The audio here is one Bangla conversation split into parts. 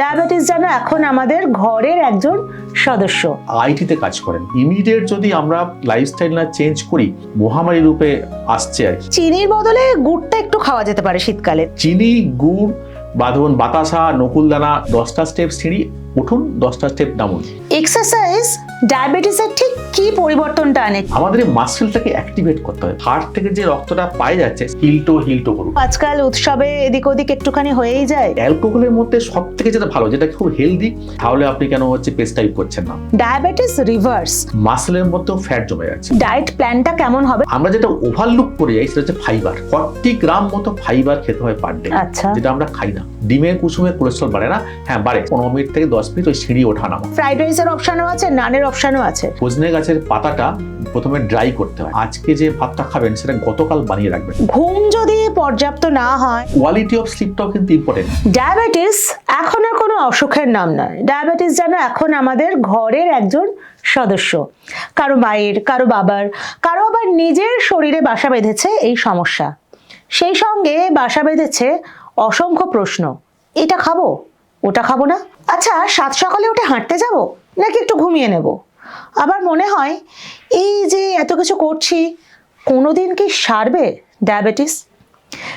ডায়াবেটিস যেন এখন আমাদের ঘরের একজন সদস্য। আইটিতে কাজ করেন। ইমিডিয়েট যদি আমরা লাইফস্টাইল না চেঞ্জ করি মহামারী রূপে আসছে আর কি। চিনির বদলে গুড়টা একটু খাওয়া যেতে পারে শীতকালে। চিনি গুড় বা ধরুন বাতাসা নকুলদানা দশটা স্টেপ সিঁড়ি উঠুন দশটা স্টেপ নামুন। এক্সারসাইজ ডায়াবেটিসের ঠিক কি পরিবর্তনটা আনে? আমাদের এই মাসেলটাকে অ্যাক্টিভেট করতে হবে হার্ট থেকে যে রক্তটা পায়ে যাচ্ছে হিলটো হিলটো করুন আজকাল উৎসবে এদিক ওদিক একটুখানি হয়েই যায়। অ্যালকোহলের মধ্যে সব থেকে যেটা ভালো যেটা খুব হেলদি তাহলে আপনি কেন হচ্ছে পেস্টাইপ করছেন না? ডায়াবেটিস রিভার্স মাসেলের মধ্যেও ফ্যাট জমে যাচ্ছে। ডায়েট প্ল্যানটা কেমন হবে? আমরা যেটা ওভারলুক করে যাই সেটা হচ্ছে ফাইবার ফর্টি গ্রাম মতো ফাইবার খেতে হয় পার ডে আচ্ছা। যেটা আমরা খাই না। ডিমের কুসুমের কোলেস্ট্রল বাড়ে না। হ্যাঁ বাড়ে। পনেরো মিনিট থেকে দশ মিনিট ওই সিঁড়ি ওঠা নামা ফ্রাইড রাইসের অপশনও আছে নানের অপশনও আছে। সজনে গাছের পাতাটা প্রথমে ড্রাই করতে হয়। আজকে যে ভাতটা খাবেন সেটা গতকাল বানিয়ে রাখবেন। ঘুম যদি পর্যাপ্ত না হয় কোয়ালিটি অফ স্লিপটাও কিন্তু ইম্পর্টেন্ট ডায়াবেটিস এখন আর কোনো অসুখের নাম নয়। ডায়াবেটিস যেন এখন আমাদের ঘরের একজন সদস্য। কারও মায়ের কারও বাবার কারও আবার নিজের শরীরে বাসা বেঁধেছে এই সমস্যা। সেই সঙ্গে বাসা বেঁধেছে অসংখ্য প্রশ্ন। এটা খাব? ওটা খাব না? আচ্ছা সাত সকালে উঠে হাঁটতে যাব? নাকি একটু ঘুমিয়ে নেব? আবার মনে হয় এই যে এত কিছু করছি কোনোদিন কি সারবে ডায়াবেটিস?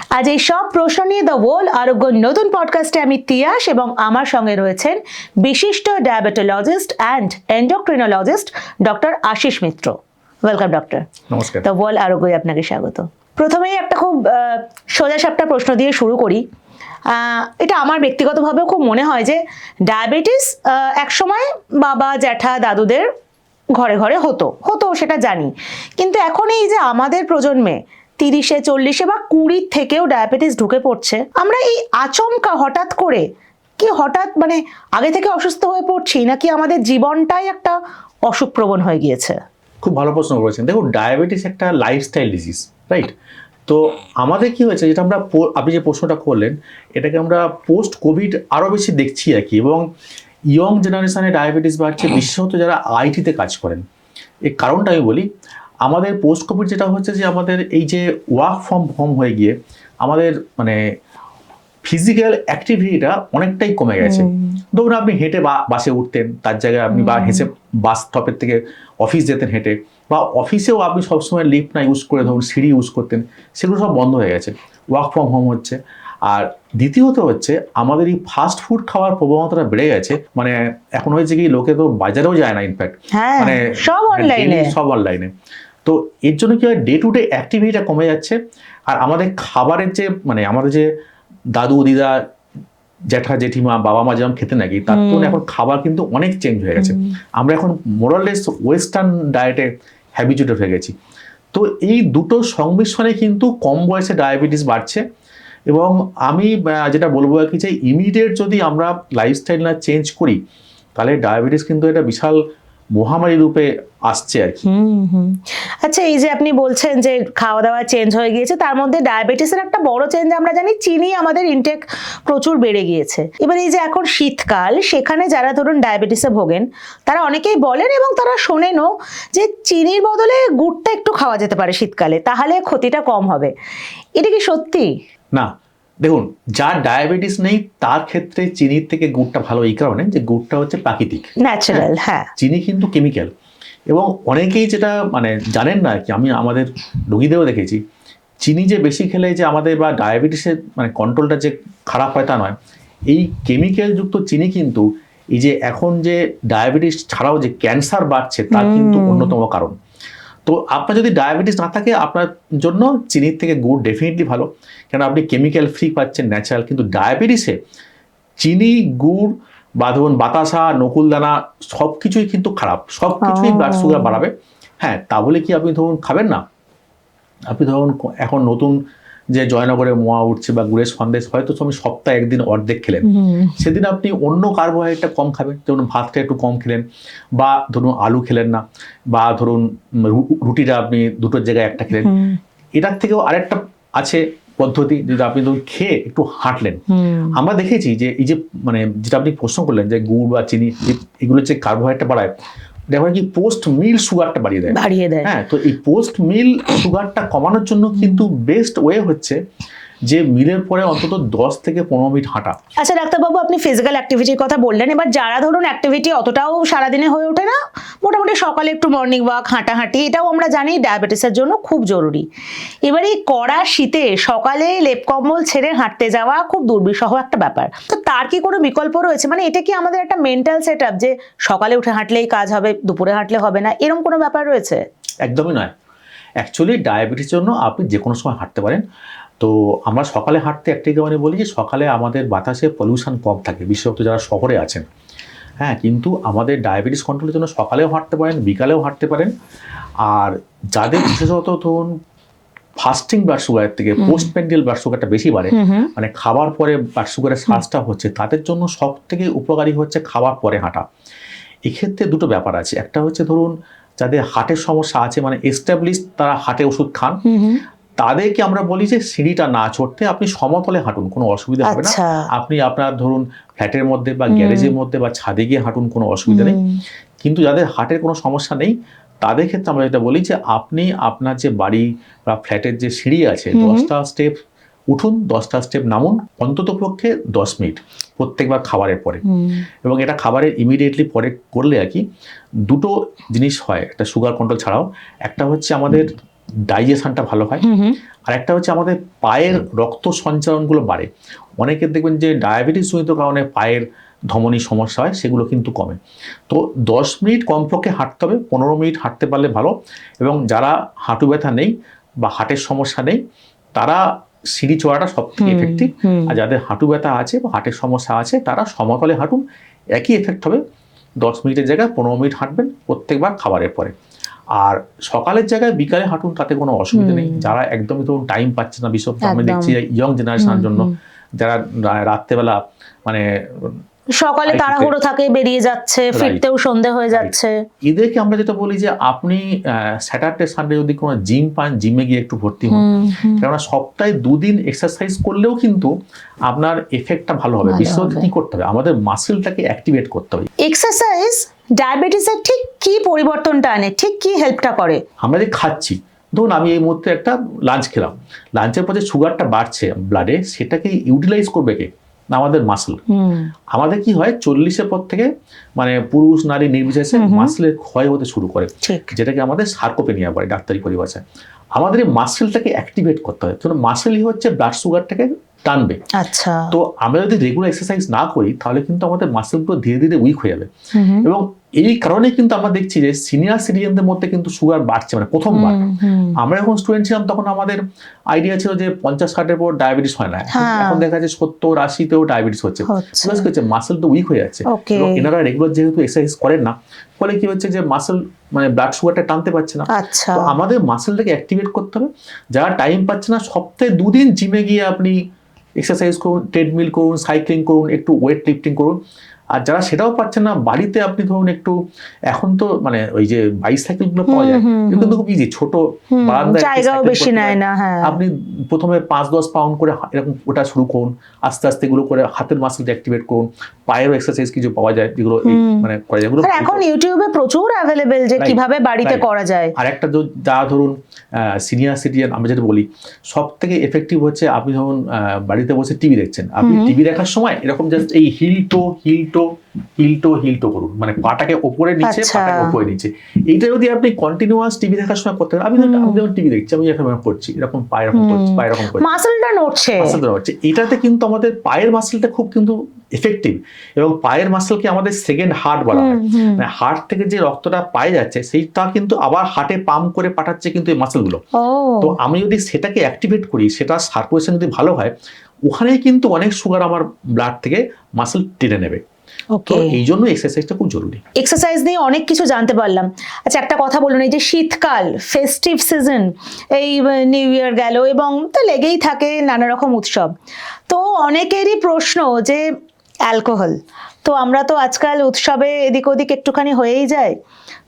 আজ এই সব প্রশ্ন নিয়ে দ্য ওয়ার্ল্ড আরোগ্য নতুন পডকাস্টে আমি তিয়াস এবং আমার সঙ্গে রয়েছেন বিশিষ্ট diabetologist and endocrinologist doctor Ashis Mitra. Welcome doctor নমস্কার। দ্য ওয়ার্ল্ড আরোগ্যই আপনাকে স্বাগত। প্রথমেই একটা খুব সোজা সাপটা প্রশ্ন দিয়ে শুরু করি। এটা আমার ব্যক্তিগতভাবেও খুব মনে হয় যে ডায়াবেটিস একসময় বাবা, জ্যাঠা, দাদুদের ঘরে ঘরে হতো হতো, সেটা জানি। কিন্তু এখন এই যে আমাদের প্রজন্মে তিরিশে, চল্লিশে বা কুড়ির থেকেও ডায়াবেটিস ঢুকে পড়ছে, আমরা এই আচমকা হঠাৎ করে কি হঠাৎ মানে আগে থেকে অসুস্থ হয়ে পড়ছি নাকি আমাদের জীবনটাই একটা অসুখপ্রবণ হয়ে গিয়েছে? খুব ভালো প্রশ্ন করেছেন। দেখুন, ডায়াবেটিস একটা লাইফস্টাইল ডিজিজ রাইট তো আমাদের কি হয়েছে যেটা আমরা আপনি যে প্রশ্নটা করলেন এটাকে আমরা পোস্ট কোভিড আরও বেশি দেখছি আর কি এবং ইয়ং জেনারেশনে ডায়াবেটিস বাড়ছে বিশেষত যারা আইটিতে কাজ করেন। এর কারণটা আমি বলি আমাদের পোস্ট কোভিড যেটা হচ্ছে যে আমাদের এই যে ওয়ার্ক ফ্রম হোম হয়ে গিয়ে আমাদের মানে ফিজিক্যাল অ্যাক্টিভিটিটা অনেকটাই কমে গেছে। ধরুন আপনি হেঁটে বা বাসে উঠতেন তার জায়গায় আপনি বা হেসে বাস স্টপের থেকে অফিস যেতেন হেঁটে বা অফিসেও আপনি সবসময় লিফট না ইউজ করে ধরুন সিঁড়ি ইউজ করতেন সেগুলো সব বন্ধ হয়ে গেছে। ওয়ার্ক ফ্রম হোম হচ্ছে। আর দ্বিতীয়ত হচ্ছে আমাদের এই ফাস্ট ফুড খাওয়ার প্রবণতাটা বেড়ে গেছে। মানে এখন হয়েছে কি লোকে তো বাজারেও যায় না ইনফ্যাক্ট মানে সব অনলাইনে সব অনলাইনে তো এর জন্য কি হয় ডে টু ডে অ্যাক্টিভিটিটা কমে যাচ্ছে। আর আমাদের খাবারের যে মানে আমাদের যে দাদু দিদা জ্যাঠা জেঠিমা বাবা মা যেমন খেতে নাকি তার তুলনায় এখন খাবার কিন্তু অনেক চেঞ্জ হয়ে গেছে। আমরা এখন মোরাললেস ওয়েস্টার্ন ডায়েটে হ্যাবিচুয়েটেড হয়ে গেছি তো এই দুটো সংমিশ্রণে কিন্তু কম বয়সে ডায়াবেটিস বাড়ছে এবং আমি যেটা বলব আর কি যে ইমিডিয়েট যদি আমরা লাইফস্টাইল না চেঞ্জ করি, তাহলে ডায়াবেটিস কিন্তু এটা বিশাল মহামারী রূপে আসছে আর কি। আচ্ছা এই যে আপনি বলছেন যে খাওয়া দাওয়া চেঞ্জ হয়ে গিয়েছে তার মধ্যে ডায়াবেটিসের একটা বড় চেঞ্জ আমরা জানি চিনি আমাদের ইনটেক প্রচুর বেড়ে গিয়েছে। এবার এই যে এখন শীতকাল সেখানে যারা ধরুন ডায়াবেটিসে ভোগেন তারা অনেকেই বলেন এবং তারা শোনেনও যে চিনির বদলে গুড়টা একটু খাওয়া যেতে পারে শীতকালে তাহলে ক্ষতিটা কম হবে। এটা কি সত্যি? না দেখুন যার ডায়াবেটিস নেই তার ক্ষেত্রে চিনির থেকে গুড়টা ভালো এই কারণে যে গুড়টা হচ্ছে প্রাকৃতিক। ন্যাচারাল হ্যাঁ? চিনি কিন্তু কেমিক্যাল এবং অনেকেই যেটা মানে জানেন না কি আমি আমাদের রুগীদেরও দেখেছি চিনি যে বেশি খেলে যে আমাদের বা ডায়াবেটিসের মানে কন্ট্রোলটা যে খারাপ হয় তা নয়। এই কেমিক্যাল যুক্ত চিনি কিন্তু এই যে এখন যে ডায়াবেটিস ছাড়াও যে ক্যান্সার বাড়ছে তার কিন্তু অন্যতম কারণ। তো আপনার যদি ডায়াবেটিস না থাকে আপনার জন্য চিনির থেকে গুড় ডেফিনেটলি ভালো। কেন আপনি কেমিক্যাল ফ্রি পাচ্ছেন ন্যাচারাল কিন্তু ডায়াবেটিসে চিনি গুড় বা ধরুন বাতাসা নকুলদানা সব কিছুই কিন্তু খারাপ। সব কিছুই। ব্লাড সুগার বাড়াবে। হ্যাঁ তা বলে কি আপনি ধরুন খাবেন না? আপনি ধরুন এখন নতুন যে জয়নগরে মোয়া উঠছে বা গুড়ের সন্দেশ হয়তো তুমি সপ্তাহে একদিন অর্ধেক খেলেন। সেদিন আপনি অন্য কার্বোহাইড্রেটটা কম খাবেন যেমন ভাতটা একটু কম খেলেন বা ধরুন আলু খেলেন না বা ধরুন রুটিটা আপনি দুটোর জায়গায় একটা খেলেন। এটার থেকেও আরেকটা আছে পদ্ধতি যেটা আপনি ধরুন খেয়ে একটু হাঁটলেন। আমরা দেখেছি যে এই যে মানে যেটা আপনি প্রশ্ন করলেন যে গুড় বা চিনি এগুলো যে কার্বোহাইড্রেট বাড়ায় দেখা কি পোস্ট মিল সুগারটা বাড়িয়ে দেয়। বাড়িয়ে দেয়। হ্যাঁ তো এই পোস্ট মিল সুগারটা কমানোর জন্য কিন্তু বেস্ট ওয়ে হচ্ছে যে মিলের পরে অন্তত দশ থেকে পনেরো মিনিট হাঁটা। আচ্ছা ডাক্তারবাবু আপনি ফিজিক্যাল অ্যাক্টিভিটির কথা বললেন এবার যারা ধরুন অ্যাক্টিভিটি অতটাও সারাদিনে হয়ে ওঠে না মোটামুটি সকালে একটু মর্নিং ওয়াক হাঁটাহাঁটি এটাও আমরা জানি ডায়াবেটিসের জন্য খুব জরুরি। এবার এই কড়া শীতে সকালে লেপ কম্বল ছেড়ে হাঁটতে যাওয়া খুব দুর্বিষহ একটা ব্যাপার। তো তার কি কোনো বিকল্প রয়েছে? মানে এটা কি আমাদের একটা মেন্টাল সেট যে সকালে উঠে হাঁটলেই কাজ হবে দুপুরে হাঁটলে হবে না এরকম কোনো ব্যাপার রয়েছে? একদমই নয়। অ্যাকচুয়ালি ডায়াবেটিসের জন্য আপনি যে কোনো সময় হাঁটতে পারেন। তো আমরা সকালে হাঁটতে একটাই কারণে বলি যে সকালে আমাদের বাতাসে পলিউশন কম থাকে বিশেষত যারা শহরে আছেন। হ্যাঁ কিন্তু আমাদের ডায়াবেটিস কন্ট্রোলের জন্য সকালেও হাঁটতে পারেন বিকালেও হাঁটতে পারেন। আর যাদের বিশেষত ধরুন ফাস্টিং ব্লাড সুগারের থেকে পোস্ট প্যান্ডিয়াল ব্লাড সুগারটা বেশি বাড়ে মানে খাবার পরে ব্লাড সুগারের শ্বাসটা হচ্ছে তাদের জন্য সব থেকে উপকারী হচ্ছে খাবার পরে হাঁটা। এক্ষেত্রে দুটো ব্যাপার আছে। একটা হচ্ছে ধরুন যাদের হার্টের সমস্যা আছে মানে এস্টাবলিশ তারা হার্টে ওষুধ খান। তাদেরকে আমরা বলি যে সিঁড়িটা না চড়তে আপনি সমতলে হাঁটুন কোনো অসুবিধা হবে না। আচ্ছা। আপনি আপনার ধরুন ফ্ল্যাটের মধ্যে বা গ্যারেজের মধ্যে বা ছাদে গিয়ে হাঁটুন কোনো অসুবিধা নেই। কিন্তু যাদের হার্টের কোনো সমস্যা নেই তাদের ক্ষেত্রে আমরা যেটা বলি যে আপনি আপনার যে বাড়ি বা ফ্ল্যাটের যে সিঁড়ি আছে দশটা স্টেপ উঠুন দশটা স্টেপ নামুন অন্তত পক্ষে দশ মিনিট প্রত্যেকবার খাবারের পরে। এবং এটা খাবারের ইমিডিয়েটলি পরে করলে আর কি দুটো জিনিস হয় একটা সুগার কন্ট্রোল ছাড়াও। একটা হচ্ছে আমাদের ডাইজেশনটা ভালো হয়। আর একটা হচ্ছে আমাদের পায়ের রক্ত সঞ্চালনগুলো বাড়ে। অনেকের দেখবেন যে ডায়াবেটিস জনিত কারণে পায়ের ধমনী সমস্যা হয় সেগুলো কিন্তু কমে। তো দশ মিনিট কমপক্ষে হাঁটতে হবে পনেরো মিনিট হাঁটতে পারলে ভালো। এবং যারা হাঁটু ব্যথা নেই বা হার্টের সমস্যা নেই তারা সিঁড়ি চড়াটা সব থেকে এফেক্টিভ আর যাদের হাঁটু ব্যথা আছে বা হার্টের সমস্যা আছে তারা সমতলে হাঁটুন। একই এফেক্ট হবে। দশ মিনিটের জায়গায় পনেরো মিনিট হাঁটবেন প্রত্যেকবার খাবারের পরে। আর সকালের জায়গায় বিকালে হাঁটুন তাতে কোনো অসুবিধা নেই। যারা একদমই ধরুন টাইম পাচ্ছে না করে আমি দেখছি ইয়ং জেনারেশনের জন্য যারা রাত্রেবেলা মানে সকালে তাড়াহুড়ো থাকে বেরিয়ে যাচ্ছে ফিরতেও সন্ধে হয়ে যাচ্ছে। এদেরকে আমরা যেটা বলি যে আপনি স্যাটারডে সানডে যদি কোনো জিম পান জিমে গিয়ে একটু ভর্তি হন। কেননা সপ্তাহে দুদিন এক্সারসাইজ করলেও কিন্তু আপনার এফেক্টটা ভালো হবে। বিশেষত কি করতে হবে? আমাদের মাসেলটাকে অ্যাক্টিভেট করতে হবে। এক্সারসাইজ ডায়াবেটিসের ঠিক কি পরিবর্তনটা আনে ঠিক কি হেল্পটা করে? আমরা যে খাচ্ছি ধরুন আমি এই মুহূর্তে একটা লাঞ্চ খেলাম। লাঞ্চের পর যে সুগারটা বাড়ছে ব্লাডে সেটাকে ইউটিলাইজ করবে কে? আমাদের মাসেল আমাদের কি হয় চল্লিশের পর থেকে মানে পুরুষ নারী নির্বিশেষে হুম। ক্ষয় হতে শুরু করে। যেটাকে আমাদের সার্কোপেনিয়া বলে ডাক্তারি পরিভাষায়। আমাদের এই মাসেলটাকে অ্যাক্টিভেট করতে হয়। মাসেলই হচ্ছে ব্লাড সুগারটাকে টানবে। আচ্ছা। তো আমরা যদি রেগুলার এক্সারসাইজ না করি তাহলে কিন্তু আমাদের মাসেলগুলো ধীরে ধীরে উইক হয়ে যাবে। এবং এই কারণে কিন্তু আমরা দেখছি যে সিনিয়র সিটিজেনদের মধ্যে কিন্তু সুগার বাড়ছে। মানে প্রথমবার। আমরা যখন স্টুডেন্ট ছিলাম তখন আমাদের আইডিয়া ছিল যে পঞ্চাশ ষাটের পর ডায়াবেটিস হয় না। এখন- হ্যাঁ। দেখা যাচ্ছে সত্তর আশিতেও ডায়াবেটিস হচ্ছে। Because হচ্ছে? মাসেল তো উইক হয়ে যাচ্ছে। এবং এনারা রেগুলার যেহেতু এক্সারসাইজ করেন না ফলে কি হচ্ছে যে মাসেল মানে ব্লাড সুগারটা টানতে পারছে না। আচ্ছা। তো আমাদের মাসেলটাকে অ্যাক্টিভেট করতে হবে। যারা টাইম পাচ্ছে না সপ্তাহে দুদিন জিমে গিয়ে আপনি এক্সারসাইজ করুন ট্রেডমিল করুন সাইক্লিং করুন একটু ওয়েট লিফটিং করুন। আর যারা সেটাও পাচ্ছেন না বাড়িতে আপনি ধরুন একটু এখন তো মানে ওই যে বাইসাইকেলগুলো পাওয়া যায় কিন্তু খুব ইজি ছোট জায়গাও বেশি নেয় না হ্যাঁ। আপনি প্রথমে পাঁচ দশ পাউন্ড করে এরকম ওটা শুরু করুন আস্তে আস্তে এগুলো করে হাতের মাসেলটা অ্যাক্টিভেট করুন পায়েরও এক্সারসাইজ কিছু পাওয়া যায় যেগুলো মানে করা যায় এখন ইউটিউবে প্রচুর অ্যাভেলেবেল যে কীভাবে বাড়িতে করা যায়। আর একটা যারা ধরুন সিনিয়র সিটিজেন আমরা যেটা বলি সব থেকে এফেক্টিভ হচ্ছে আপনি ধরুন বাড়িতে বসে টিভি দেখছেন। আপনি টিভি দেখার সময় এরকম জাস্ট এই হিল টো হিলটো হিলটো হিলটো হিলটো করুন। মানে পাটাকে ওপরে নিচে আচ্ছা। পাটাকে ওপরে নিচে। এইটা যদি আপনি কন্টিনিউয়াস টিভি দেখার সময় করতে আমি আমি যখন টিভি দেখছি আমি এরকম করছি এরকম পায়ে এরকম করছি পায়ে এরকম করছি। মাসেলটা নড়ছে। মাসেল ধরা হচ্ছে এটাতে কিন্তু আমাদের পায়ের মাসেলটা খুব কিন্তু এফেক্টিভ এবং পায়ের মাসেলকে আমাদের সেকেন্ড হার্ট বলা হয়। মানে হার্ট থেকে যে রক্তটা পায়ে যাচ্ছে সেইটা কিন্তু আবার হার্টে পাম্প করে পাঠাচ্ছে কিন্তু এই মাসেলগুলো তো আমি যদি সেটাকে অ্যাক্টিভেট করি সেটা সার্কুলেশন যদি ভালো হয় ওখানেই কিন্তু অনেক সুগার আমার ব্লাড থেকে মাসেল টেনে নেবে। তো ওকে এই জন্য এক্সারসাইজটা খুব জরুরি। এক্সারসাইজ নিয়ে অনেক কিছু জানতে পারলাম। আচ্ছা একটা কথা বলুন এই যে শীতকাল ফেস্টিভ সিজন এই নিউ ইয়ার গেল এবং তো লেগেই থাকে নানা রকম উৎসব। তো অনেকেরই প্রশ্ন যে অ্যালকোহল তো আমরা তো আজকাল উৎসবে এদিক ওদিক একটুখানি হয়েই যায়।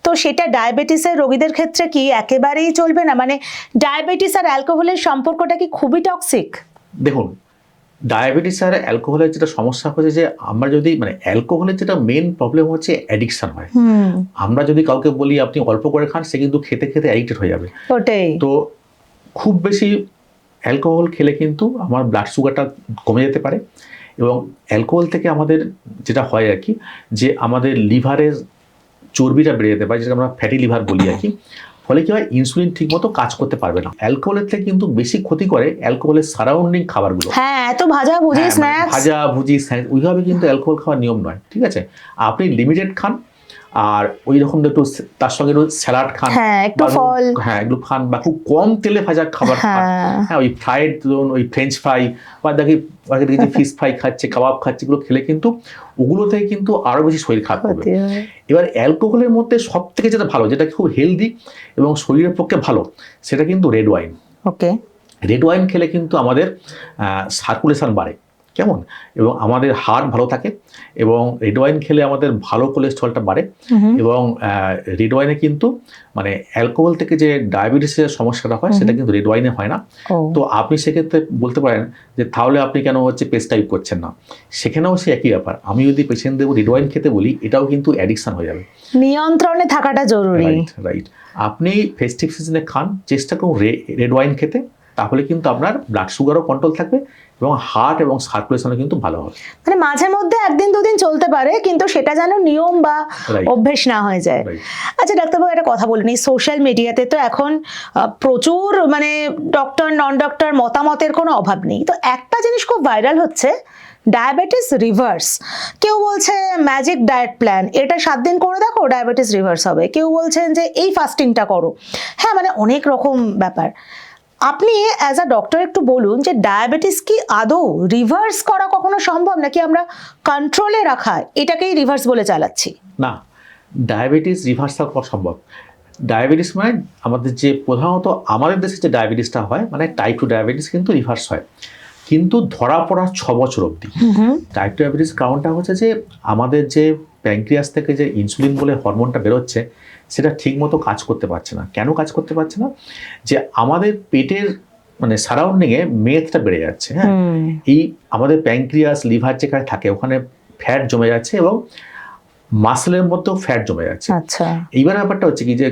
তো সেটা ডায়াবেটিসের রোগীদের ক্ষেত্রে কি একেবারেই চলবে না? মানে ডায়াবেটিস আর অ্যালকোহলের সম্পর্কটা কি খুবই টক্সিক দেখুন ডায়াবেটিস আর অ্যালকোহলের যেটা সমস্যা হচ্ছে যে আমরা যদি মানে অ্যালকোহলের যেটা মেন প্রবলেম হচ্ছে অ্যাডিকশন হয়। আমরা যদি কাউকে বলি আপনি অল্প করে খান সে কিন্তু খেতে খেতে অ্যাডিক্টেড হয়ে যাবে। তো খুব বেশি অ্যালকোহল খেলে কিন্তু আমার ব্লাড সুগারটা কমে যেতে পারে এবং অ্যালকোহল থেকে আমাদের যেটা হয় আর কি যে আমাদের লিভারের চর্বিটা বেড়ে যেতে পারে যেটা আমরা ফ্যাটি লিভার বলি আর কি। ফলে কি হয়? ইনসুলিন ঠিকমতো কাজ করতে পারবে না। অ্যালকোহলের থেকে কিন্তু বেশি ক্ষতি করে অ্যালকোহলের সারাউন্ডিং খাবারগুলো। হ্যাঁ এত ভাজা ভুজি হ্যাঁ, মানে স্ন্যাক্স ভাজা ভুজি স্ন্যাক্স ওইভাবে কিন্তু অ্যালকোহল খাওয়ার নিয়ম নয় ঠিক আছে? আপনি লিমিটেড খান আর ওই রকম একটু তার সঙ্গে একটু স্যালাড খান হ্যাঁ একটু ফল। হ্যাঁ এগুলো খান বা খুব কম তেলে ভাজা খাবার খান। হ্যাঁ। হ্যাঁ ওই ফ্রাইড ধরুন ওই ফ্রেঞ্চ ফ্রাই বা দেখি অনেকে দেখি ফিশ ফ্রাই খাচ্ছে কাবাব খাচ্ছে এগুলো খেলে কিন্তু ওগুলো থেকে কিন্তু আরও বেশি শরীর খারাপ হয়। এবার অ্যালকোহলের মধ্যে সব থেকে যেটা ভালো যেটা খুব হেলদি এবং শরীরের পক্ষে ভালো সেটা কিন্তু red wine. Okay. Red wine খেলে কিন্তু আমাদের সার্কুলেশন বাড়ে। কেমন? এবং আমাদের হার্ট ভালো থাকে এবং রেড ওয়াইন খেলে আমাদের ভালো কোলেস্ট্রলটা বাড়ে এবং রেড ওয়াইনে কিন্তু মানে অ্যালকোহল থেকে যে ডায়াবেটিসের সমস্যাটা হয় সেটা কিন্তু রেড ওয়াইনে হয় না। তো আপনি সেক্ষেত্রে বলতে পারেন যে তাহলে আপনি কেন হচ্ছে পেস্টাইপ করছেন না? সেখানেও সে একই ব্যাপার। আমি যদি পেশেন্টদের রেড ওয়াইন খেতে বলি এটাও কিন্তু অ্যাডিকশন হয়ে যাবে। নিয়ন্ত্রণে থাকাটা জরুরি। রাইট রাইট আপনি ফেস্টিভ সিজনে খান চেষ্টা করুন রেড ওয়াইন খেতে তাহলে কিন্তু আপনার ব্লাড সুগারও কন্ট্রোল থাকবে। এবং হার্ট এবং সার্কুলেশনও কিন্তু ভালো হবে। মানে মাঝে মধ্যে একদিন দুদিন চলতে পারে কিন্তু সেটা যেন নিয়ম বা অভ্যেস না হয়ে যায়। আচ্ছা ডাক্তারবাবু একটা কথা বলুন এই সোশ্যাল মিডিয়াতে তো এখন প্রচুর মানে ডক্টর নন ডক্টর মতামতের কোনো অভাব নেই। তো একটা জিনিস খুব ভাইরাল হচ্ছে ডায়াবেটিস রিভার্স কেউ বলছে ম্যাজিক ডায়েট প্ল্যান এটা সাত দিন করে দেখো ডায়াবেটিস রিভার্স হবে। কেউ বলছেন যে এই ফাস্টিংটা করো। হ্যাঁ মানে অনেক রকম ব্যাপার। আপনি অ্যাজ আ ডক্টর একটু বলুন যে ডায়াবেটিস কি আদৌ রিভার্স করা কখনো সম্ভব? নাকি আমরা কন্ট্রোলে রাখা এটাকেই রিভার্স বলে চালাচ্ছি? না ডায়াবেটিস রিভার্সাল করা সম্ভব। ডায়াবেটিস মানে আমাদের যে প্রধানত আমাদের দেশে যে ডায়াবেটিসটা হয় মানে টাইপ টু ডায়াবেটিস কিন্তু রিভার্স হয়। কিন্তু ধরা পড়া ছ বছর অবধি। টাইপ টু ডায়াবেটিস কারণটা হচ্ছে যে আমাদের যে প্যাঙ্ক্রিয়াস থেকে যে ইনসুলিন বলে হরমোনটা বেরোচ্ছে সেটা ঠিকমতো কাজ করতে পারছে না। কেন কাজ করতে পারছে না? যে আমাদের পেটের মানে সারাউন্ডিংয়ে মেদটা বেড়ে যাচ্ছে হ্যাঁ? এই আমাদের প্যাঙ্ক্রিয়াস লিভার যেখানে থাকে ওখানে ফ্যাট জমে যাচ্ছে এবং মাসলের মধ্যেও ফ্যাট জমে যাচ্ছে। আচ্ছা। এইবার ব্যাপারটা হচ্ছে কি যে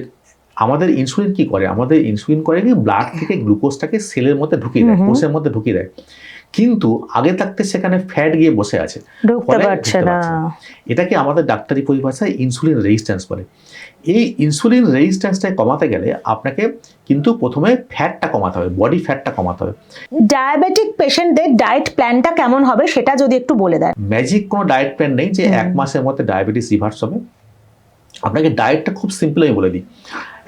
আমাদের ইনসুলিন কি করে? আমাদের ইনসুলিন করে কি ব্লাড থেকে গ্লুকোজটাকে সেলের মধ্যে ঢুকিয়ে দেয়। কোষের মধ্যে ঢুকিয়ে দেয়। কিন্তু আগে থাকতে সেখানে ফ্যাট গিয়ে বসে আছে। ফলে এটাকে আমাদের ডাক্তারি পরিভাষায় ইনসুলিন রেজিস্ট্যান্স বলে। এই ইনসুলিন রেজিস্ট্যান্সটা কমাতে গেলে আপনাকে কিন্তু প্রথমে ফ্যাটটা কমাতে হবে বডি ফ্যাটটা কমাতে হবে। ডায়াবেটিক পেশেন্টদের ডায়েট প্ল্যানটা কেমন হবে সেটা যদি একটু বলে দেন। ম্যাজিক কোনো ডায়েট প্ল্যান নেই যে এক মাসের মধ্যে ডায়াবেটিস রিভার্স হবে। আপনাকে ডায়েটটা খুব সিম্পল আমি বলে দিই।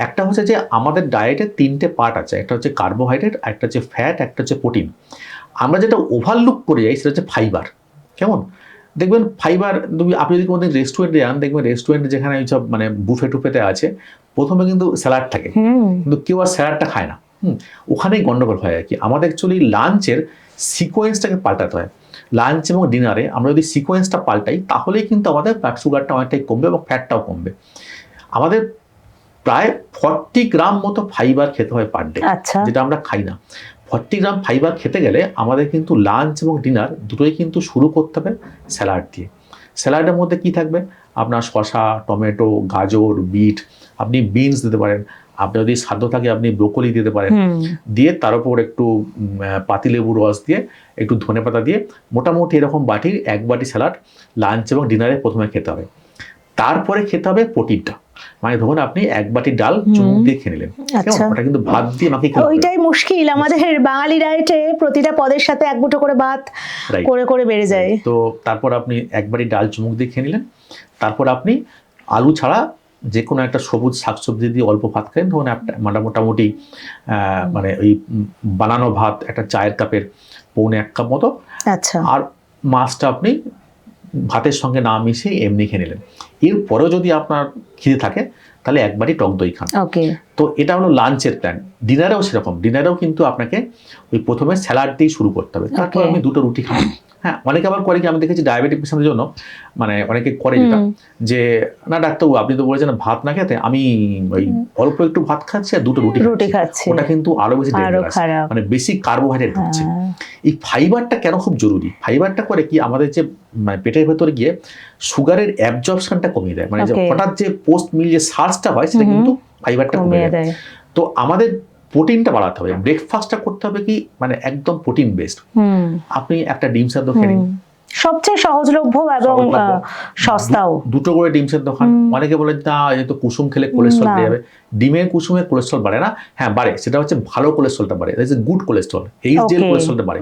একটা হচ্ছে যে আমাদের ডায়েটে তিনটে পার্ট আছে একটা হচ্ছে কার্বোহাইড্রেট একটা হচ্ছে ফ্যাট একটা হচ্ছে প্রোটিন আমরা যেটা ওভারলুক করে যাই সেটা হচ্ছে ফাইবার কেমন? দেখবেন ফাইবার তুমি আপনি যদি কোনোদিন রেস্টুরেন্টে যান দেখবেন রেস্টুরেন্টে যেখানে এইসব মানে বুফে টুফেতে আছে প্রথমে কিন্তু স্যালাড থাকে। কিন্তু কেউ আর স্যালাডটা খায় না। হুম ওখানেই গন্ডগোল হয় আর কি। আমাদের অ্যাকচুয়ালি লাঞ্চের সিকোয়েন্সটাকে পাল্টাতে হয়। লাঞ্চ এবং ডিনারে আমরা যদি সিকোয়েন্সটা পাল্টাই তাহলেই কিন্তু আমাদের ব্লাড সুগারটা অনেকটাই কমবে এবং ফ্যাটটাও কমবে। আমাদের প্রায় ফর্টি গ্রাম মতো ফাইবার খেতে হয় পার ডে আচ্ছা। যেটা আমরা খাই না। ফর্টি গ্রাম ফাইবার খেতে গেলে আমাদের কিন্তু লাঞ্চ এবং ডিনার দুটোই কিন্তু শুরু করতে হবে স্যালাড দিয়ে। স্যালাডের মধ্যে কি থাকবে? আপনার শসা টমেটো গাজর বিট আপনি বিনস দিতে পারেন। আপনি যদি সাধ্য থাকে আপনি ব্রোকলি দিতে পারেন। দিয়ে তার উপর একটু পাতিলেবুর রস দিয়ে একটু ধনেপাতা দিয়ে মোটামুটি এরকম বাটির এক বাটি স্যালাড লাঞ্চ এবং ডিনারে প্রথমে খেতে হবে। তারপরে খেতে হবে প্রোটিনটা মানে ধরুন আপনি এক বাটি ডাল চুমুক দিয়ে খেয়ে নিলেন। আচ্ছা। ওটা কিন্তু ভাত দিয়ে খেতে ওইটাই মুশকিল। আমাদের বাঙালি ডায়েটে প্রতিটা পদের সাথে এক মুঠো করে ভাত করে করে বেড়ে যায়। তো তারপর আপনি একবারই ডাল চুমুক দিয়ে খেয়ে নিলেন। তারপর আপনি আলু ছাড়া যে কোনো একটা সবুজ শাকসবজি দিয়ে অল্প ভাত খাবেন। ধরুন একটা মানে মোটামুটি আহ, মানে ওই বানানো ভাত একটা চায়ের কাপের পৌনে এক কাপ মতো। আচ্ছা। আর মাছটা আপনি ভাতের সঙ্গে না মিশিয়ে এমনি খেয়ে নিলেন। এরপরেও যদি আপনার খিদে থাকে তাহলে একবারই টক দই খান। ওকে। তো এটা হলো লাঞ্চের প্ল্যান ডিনারেও সেরকম। ডিনারেও কিন্তু আপনাকে ওই প্রথমে স্যালাড দিয়ে শুরু করতে হবে। তারপর আমি আপনি দুটো রুটি খান। হ্যাঁ। অনেকে আবার করে কি আমি দেখেছি ডায়াবেটিক পেশেন্টের জন্য মানে অনেকে করে যেটা যে না ডাক্তারবাবু আপনি তো বলেছেন ভাত না খেতে আমি ওই অল্প একটু ভাত খাচ্ছি আর দুটো রুটি রুটি খাচ্ছি। খাচ্ছে। ওটা কিন্তু আরও বেশি মানে বেশি কার্বোহাইড্রেট হ্যাঁ। এই ফাইবারটা কেন খুব জরুরি? ফাইবারটা করে কি আমাদের যে মানে পেটের ভেতরে গিয়ে সুগারের অ্যাবজর্পশনটা কমিয়ে দেয়। মানে হঠাৎ যে পোস্ট মিল যে সার্চটা হয় সেটা। কিন্তু ফাইবারটা কমিয়ে দেয়। তো আমাদের প্রোটিনটা বাড়াতে হবে। ব্রেকফাস্টটা করতে হবে কি মানে একদম প্রোটিন বেসড আপনি একটা ডিম সেদ্ধ খেয়ে সবচেয়ে সহজলভ্য এবং সস্তাও। দুটো করে ডিম সেদ্ধ খান। অনেকে বলে না এই তো কুসুম খেলে কোলেস্ট্রল বেড়ে যাবে। ডিমের কুসুমের কোলেস্ট্রল বাড়ে না। হ্যাঁ বাড়ে। সেটা হচ্ছে ভালো কোলেস্ট্রলটা বাড়ে। গুড কোলেস্ট্রল এইচডিএল কোলেস্ট্রলটা বাড়ে।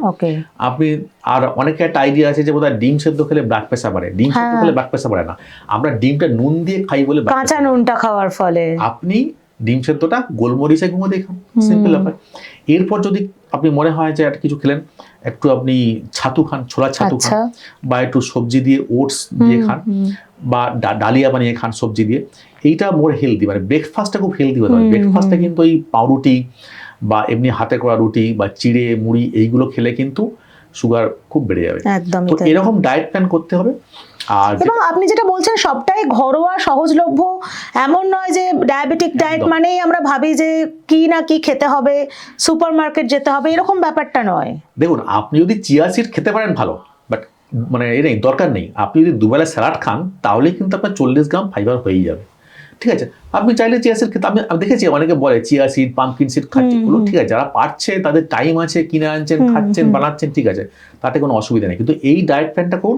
আপনি আর অনেকে একটা আইডিয়া আছে যে বোধহয় ডিম সেদ্ধ খেলে ব্লাড প্রেসার বাড়ে। ডিম সেদ্ধ হ্যাঁ। খেলে ব্লাড প্রেসার বাড়ে না। আমরা ডিমটা নুন দিয়ে খাই বলে কাঁচা নুনটা খাওয়ার ফলে। আপনি ডিম সেদ্ধটা গোলমরিচে ঘুমো দিয়ে খান সিম্পল ব্যাপার। এরপর যদি আপনি মনে হয় যে একটা কিছু খেলেন একটু আপনি ছাতু খান ছোলা ছাতু আচ্ছা। খান বা একটু সবজি দিয়ে ওটস দিয়ে খান বা ডালিয়া বানিয়ে খান সবজি দিয়ে এইটা মোর হেলদি মানে ব্রেকফাস্টটা খুব হেলদি হতে হবে ব্রেকফাস্টটা কিন্তু এই পাউরুটি বা এমনি হাতে করা রুটি বা চিড়ে মুড়ি এইগুলো খেলে কিন্তু সুগার খুব বেড়ে যাবে। তো এরকম ডায়েট প্ল্যান করতে হবে। আর এবং আপনি যেটা বলছেন সবটাই ঘরোয়া সহজলভ্য। এমন নয় যে ডায়াবেটিক ডায়েট মানেই আমরা ভাবি যে কি না কি খেতে হবে সুপার মার্কেট যেতে হবে এরকম ব্যাপারটা নয়। দেখুন আপনি যদি চিয়া সিড খেতে পারেন ভালো বাট মানে এ নেই দরকার নেই। আপনি যদি দুবেলা স্যালাড খান তাহলে কিন্তু আপনার চল্লিশ গ্রাম ফাইবার হয়েই যাবে। ঠিক আছে? আপনি চাইলে চিয়া সিড খেতে আমি দেখেছি অনেকে বলে চিয়া সিড পাম্পকিন সিড খাচ্ছে। এগুলো ঠিক আছে যারা পারছে তাদের টাইম আছে কিনে আনছেন খাচ্ছেন বানাচ্ছেন ঠিক আছে। তাতে কোনো অসুবিধা নেই। কিন্তু এই ডায়েট প্ল্যানটা করুন।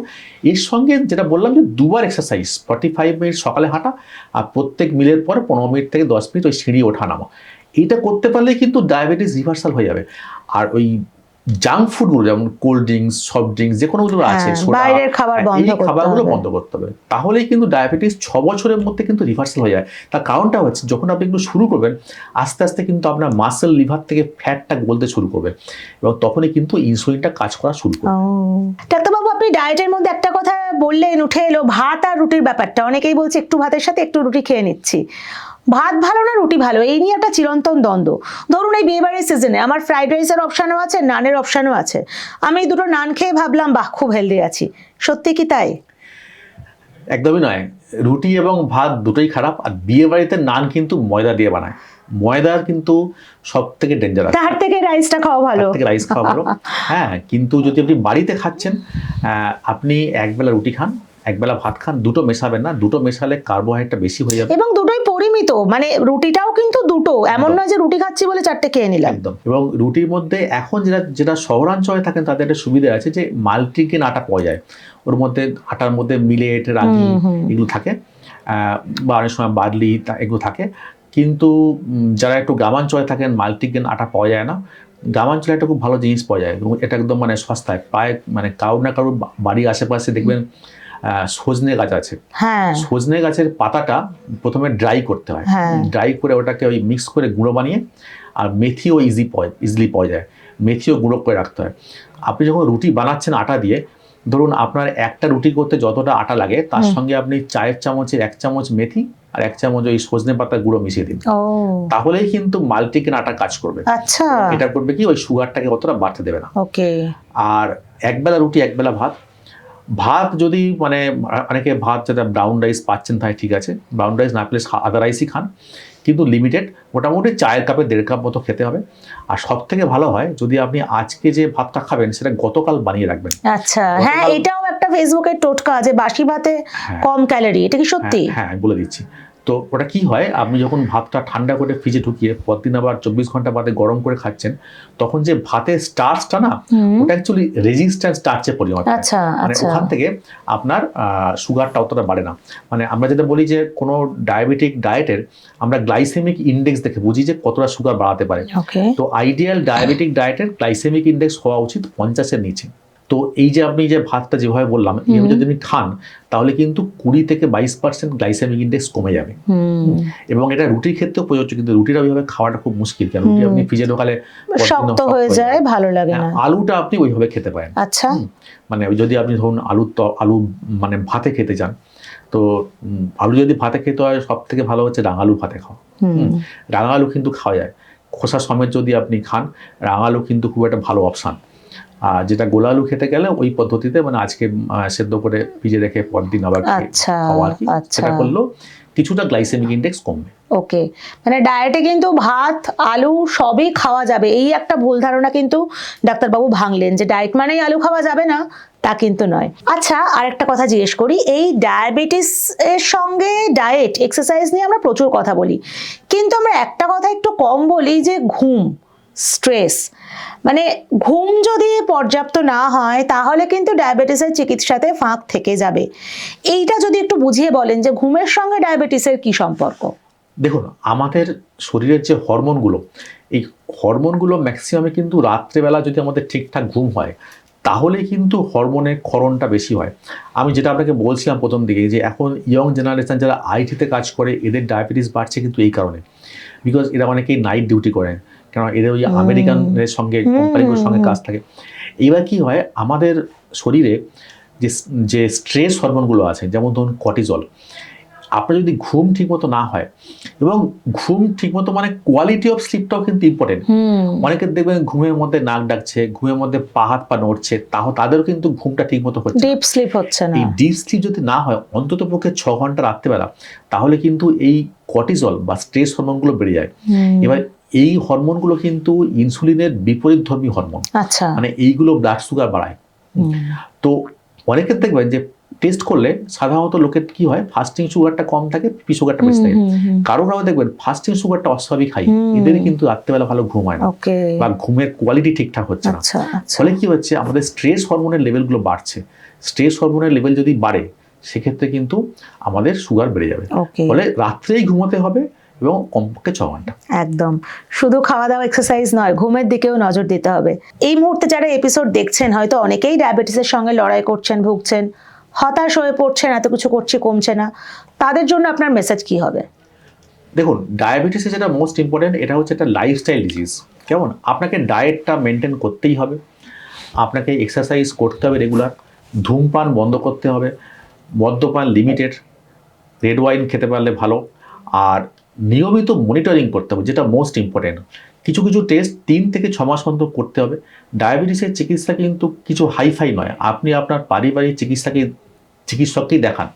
এর সঙ্গে যেটা বললাম যে দুবার এক্সারসাইজ ফর্টি ফাইভ মিনিট সকালে হাঁটা আর প্রত্যেক মিলের পরে পনেরো মিনিট থেকে দশ মিনিট ওই সিঁড়ি ওঠা নামা। এইটা করতে পারলেই কিন্তু ডায়াবেটিস রিভার্সাল হয়ে যাবে। আর ওই জাঙ্ক ফুডগুলো যেমন কোল্ড ড্রিঙ্কস সফট ড্রিঙ্কস যে কোনো আছে হ্যাঁ, বাইরের খাবার হ্যাঁ, বন্ধ এই খাবারগুলো। বন্ধ করতে হবে। তাহলেই কিন্তু ডায়াবেটিস ছ বছরের মধ্যে কিন্তু রিভার্সাল হয়ে যায়। তার কারণটা হচ্ছে যখন আপনি একটু শুরু করবেন আস্তে আস্তে কিন্তু আপনার মাসেল লিভার থেকে ফ্যাটটা গলতে শুরু করবে এবং তখনই কিন্তু ইনসুলিনটা কাজ করা শুরু করবে। ডাক্তারবাবু আপনি ডায়েটের মধ্যে একটা কথা বললেন উঠে এলো ভাত আর রুটির ব্যাপারটা। অনেকেই বলছে একটু ভাতের সাথে একটু রুটি খেয়ে নিচ্ছি। ভাত ভালো না রুটি ভালো? এই নিয়ে একটা চিরন্তন দ্বন্দ্ব। ধরুন এই বিয়েবাড়ির সিজনে আমার ফ্রাইড রাইসের অপশানও আছে নানের অপশানও আছে। আমি দুটো নান খেয়ে ভাবলাম বাহ খুব হেলদি আছি। সত্যি কি তাই? একদমই নয়। রুটি এবং ভাত দুটোই খারাপ আর বিয়ে বাড়িতে নান কিন্তু ময়দা দিয়ে বানায়। ময়দার কিন্তু সব থেকে ডেঞ্জারাস তার থেকে রাইসটা খাওয়া ভালো। থেকে রাইস খাওয়া ভালো। হ্যাঁ কিন্তু যদি আপনি বাড়িতে খাচ্ছেন আপনি একবেলা রুটি খান একবেলা ভাত খান দুটো মেশাবেন না দুটো মেশালে কার্বোহাইড্রেটটা বেশি হয়ে যাবে। এবং দুটোই পরিমিত মানে রুটিটাও কিন্তু দুটো এমন নয় যে রুটি খাচ্ছি বলে চারটে খেয়ে নিলাম। একদম। এবং রুটির মধ্যে এখন যেটা যেটা শহরাঞ্চলে থাকেন তাদের একটা সুবিধা আছে যে মাল্টিগ্রেন আটা পাওয়া যায়। ওর মধ্যে আটার মধ্যে মিলেট রাগি। এগুলো থাকে। বা অনেক সময় বার্লি এগুলো থাকে। কিন্তু যারা একটু গ্রামাঞ্চলে থাকেন মাল্টিগ্রেন আটা পাওয়া যায় না। গ্রামাঞ্চলে একটা খুব ভালো জিনিস পাওয়া যায়। এবং এটা একদম মানে সস্তায়। প্রায় মানে কারোর না কারোর বাড়ির আশেপাশে দেখবেন সজনে গাছ আছে। হ্যাঁ। সজনে গাছের পাতাটা প্রথমে ড্রাই করতে হয়। হ্যাঁ। ড্রাই করে ওটাকে ওই মিক্স করে গুঁড়ো বানিয়ে আর মেথিও ইজি পাওয়া ইজিলি পাওয়া যায়। মেথিও গুঁড়ো করে রাখতে হয়। আপনি যখন রুটি বানাচ্ছেন আটা দিয়ে ধরুন আপনার একটা রুটি করতে যতটা আটা লাগে তার সঙ্গে আপনি চায়ের চামচের এক চামচ মেথি আর এক চামচ ওই সজনে পাতা গুঁড়ো মিশিয়ে দিন। তাহলেই কিন্তু মাল্টিকেন আটা কাজ করবে। আচ্ছা। এটা করবে কি ওই সুগারটাকে অতটা বাড়তে দেবে না। ওকে আর একবেলা রুটি একবেলা ভাত ভাত যদি মানে অনেকে ভাত যেটা ব্রাউন রাইস পাচ্ছেন তাই ঠিক আছে। ব্রাউন রাইস না পেলে আদা রাইসই খান। কিন্তু লিমিটেড মোটামুটি চায়ের কাপে দেড় কাপ মতো খেতে হবে। আর সব থেকে ভালো হয় যদি আপনি আজকে যে ভাতটা খাবেন সেটা গতকাল বানিয়ে রাখবেন। আচ্ছা হ্যাঁ এটাও একটা ফেসবুকের টোটকা যে বাসি ভাতে হ্যাঁ। কম ক্যালোরি এটা কি সত্যি? হ্যাঁ, হ্যাঁ বলে দিচ্ছি। তো ওটা কি হয়? আপনি যখন ভাতটা ঠান্ডা করে ফ্রিজে ঢুকিয়ে পরদিন আবার চব্বিশ ঘণ্টা বাদে গরম করে খাচ্ছেন তখন যে ভাতের স্টার্চটা না। ওটা অ্যাকচুয়ালি রেজিস্ট্যান্স স্টার্চের পরিমাণ মানে আচ্ছা। ওখান থেকে আপনার সুগারটা অতটা বাড়ে না। মানে আমরা যেটা বলি যে কোনো ডায়াবেটিক ডায়েটের আমরা গ্লাইসেমিক ইন্ডেক্স দেখে বুঝি যে কতটা সুগার বাড়াতে পারে। তো আইডিয়াল ডায়াবেটিক ডায়েটের গ্লাইসেমিক ইন্ডেক্স হওয়া উচিত পঞ্চাশের নিচে। তো এই যে আপনি যে ভাতটা যেভাবে বললাম এইভাবে যদি আপনি খান তাহলে কিন্তু কুড়ি থেকে বাইশ পার্সেন্ট গ্লাইসেমিক ইন্ডেক্স কমে যাবে। এবং এটা রুটির ক্ষেত্রেও প্রযোজ্য কিন্তু রুটিটা ওইভাবে খাওয়াটা খুব মুশকিল কেন? রুটি আপনি ফ্রিজে ঢোকালে শক্ত হয়ে যায় ভালো লাগে না। হ্যাঁ, আলুটা আপনি ওইভাবে খেতে পারেন। আচ্ছা। মানে যদি আপনি ধরুন আলু তো আলু মানে ভাতে খেতে চান তো আলু যদি ভাতে খেতে হয় সব থেকে ভালো হচ্ছে রাঙালু ভাতে খাওয়া। রাঙালু কিন্তু খাওয়া যায়। খোসা সমেত যদি আপনি খান রাঙালু কিন্তু খুব একটা ভালো অপশান আর যেটা গোলা আলু খেতে গেলে ওই পদ্ধতিতে মানে আজকে সেদ্ধ করে ভিজে রেখে পরদিন আবার আচ্ছা খাওয়া আর কি। আচ্ছা। সেটা করলেও কিছুটা গ্লাইসেমিক ইন্ডেক্স কমবে। ওকে মানে ডায়েটে কিন্তু ভাত আলু সবই খাওয়া যাবে। এই একটা ভুল ধারণা কিন্তু ডাক্তারবাবু ভাঙলেন যে ডায়েট মানেই আলু খাওয়া যাবে না তা কিন্তু নয়। আচ্ছা আরেকটা কথা জিজ্ঞেস করি এই ডায়াবেটিস এর সঙ্গে ডায়েট এক্সারসাইজ নিয়ে আমরা প্রচুর কথা বলি। কিন্তু আমরা একটা কথা একটু কম বলি যে ঘুম। স্ট্রেস মানে ঘুম যদি পর্যাপ্ত না হয়, তাহলে কিন্তু ডায়াবেটিসের চিকিৎসাতে ফাঁক থেকে যাবে। এইটা যদি একটু বুঝিয়ে বলেন যে ঘুমের সঙ্গে ডায়াবেটিসের কি সম্পর্ক? দেখুন, আমাদের শরীরের যে হরমোনগুলো, এই হরমোনগুলো ম্যাক্সিমামে কিন্তু রাত্রেবেলা যদি আমাদের ঠিকঠাক ঘুম হয় তাহলে কিন্তু হরমোনের ক্ষরণটা বেশি হয়। আমি যেটা আপনাকে বলছিলাম প্রথম দিকে, যে এখন ইয়ং জেনারেশন যারা আইটিতে কাজ করে, এদের ডায়াবেটিস বাড়ছে কিন্তু এই কারণে। বিকজ এরা অনেকেই নাইট ডিউটি করেন। কেন এদের ওই আমেরিকানের সঙ্গে কোম্পানিগুলোর সঙ্গে কাজ থাকে। এবার কি হয় আমাদের শরীরে যে যে স্ট্রেস হরমোনগুলো আছে যেমন ধরুন কর্টিজল আপনার যদি ঘুম ঠিকমতো না হয় এবং ঘুম ঠিকমতো মানে কোয়ালিটি অফ স্লিপটাও কিন্তু ইম্পর্টেন্ট অনেকে দেখবেন ঘুমের মধ্যে নাক ডাকছে ঘুমের মধ্যে পা হাত পা নড়ছে তাও তাদেরও কিন্তু ঘুমটা ঠিকমতো হচ্ছে ডিপ স্লিপ হচ্ছে না। এই ডিপ স্লিপ যদি না হয় অন্তত পক্ষে ছ ঘণ্টা রাত্রেবেলা তাহলে কিন্তু এই কর্টিজল বা স্ট্রেস হরমোনগুলো বেড়ে যায়। এবার এই হরমোনগুলো কিন্তু ইনসুলিনের বিপরীত ধর্মী হরমোন। আচ্ছা। মানে এইগুলো ব্লাড সুগার বাড়ায়। তো অনেকের দেখবেন যে টেস্ট করলে সাধারণত লোকের কি হয়? ফাস্টিং সুগারটা কম থাকে পিপি সুগারটা বেশি থাকে। হুম, কারও কারও দেখবেন ফাস্টিং সুগারটা অস্বাভাবিক হাই। হুম। এদেরই কিন্তু রাত্রেবেলা ভালো ঘুম হয় না। বা ঘুমের কোয়ালিটি ঠিকঠাক হচ্ছে না। আচ্ছা আচ্ছা। ফলে কি হচ্ছে? আমাদের স্ট্রেস হরমোনের লেভেলগুলো বাড়ছে। স্ট্রেস হরমোনের লেভেল যদি বাড়ে সেক্ষেত্রে কিন্তু আমাদের সুগার বেড়ে যাবে। ফলে রাত্রেই ঘুমোতে হবে এবং কমপক্ষে ছ ঘণ্টা একদম। শুধু খাওয়া দাওয়া এক্সারসাইজ নয় ঘুমের দিকেও নজর দিতে হবে। এই মুহূর্তে যারা এপিসোড দেখছেন হয়তো অনেকেই ডায়াবেটিসের সঙ্গে লড়াই করছেন ভুগছেন হতাশ হয়ে পড়ছেন এত কিছু করছি কমছে না। তাদের জন্য আপনার মেসেজ কি হবে? দেখুন ডায়াবেটিসে যেটা মোস্ট ইম্পর্টেন্ট এটা হচ্ছে একটা লাইফস্টাইল ডিজিজ কেমন? আপনাকে ডায়েটটা মেনটেন করতেই হবে। আপনাকে এক্সারসাইজ করতে হবে রেগুলার ধূমপান বন্ধ করতে হবে। মদ্যপান লিমিটেড রেড ওয়াইন খেতে পারলে ভালো। আর নিয়মিত মনিটরিং করতে হবে, যেটা মোস্ট ইম্পর্টেন্ট কিছু কিছু টেস্ট তিন থেকে ছ মাস অন্তর করতে হবে। ডায়াবেটিসের চিকিৎসা কিন্তু কিছু হাইফাই নয়। আপনি আপনার পারিবারিক চিকিৎসাকে, চিকিৎসককেই দেখান।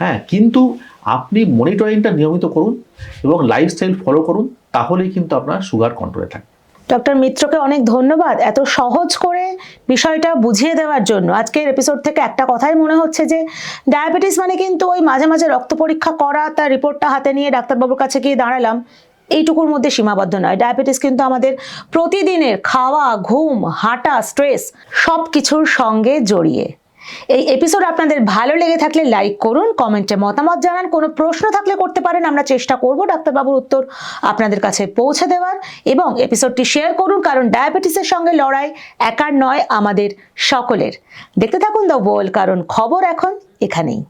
হ্যাঁ কিন্তু আপনি মনিটরিংটা নিয়মিত করুন এবং লাইফস্টাইল ফলো করুন, তাহলেই কিন্তু আপনার সুগার কন্ট্রোলে থাকবে। ডক্টর মিত্রকে অনেক ধন্যবাদ এত সহজ করে বিষয়টা বুঝিয়ে দেওয়ার জন্য। আজকের এপিসোড থেকে একটা কথাই মনে হচ্ছে যে ডায়াবেটিস মানে কিন্তু ওই মাঝে মাঝে রক্ত পরীক্ষা করা, তার রিপোর্টটা হাতে নিয়ে ডাক্তারবাবুর কাছে গিয়ে দাঁড়ালাম। এইটুকুর মধ্যে সীমাবদ্ধ নয়। ডায়াবেটিস কিন্তু আমাদের প্রতিদিনের খাওয়া, ঘুম, হাঁটা স্ট্রেস সব কিছুর সঙ্গে জড়িয়ে। এই এপিসোড আপনাদের ভালো লেগে থাকলে লাইক করুন কমেন্টে মতামত জানান, কোনো প্রশ্ন থাকলে করতে পারেন, আমরা চেষ্টা করব ডাক্তারবাবুর উত্তর আপনাদের কাছে পৌঁছে দেওয়ার এবং এপিসোডটি শেয়ার করুন, কারণ ডায়াবেটিসের সঙ্গে লড়াই একার নয়, আমাদের সকলের। দেখতে থাকুন দ্য ওয়ার্ল্ড কারণ খবর এখন এখানেই।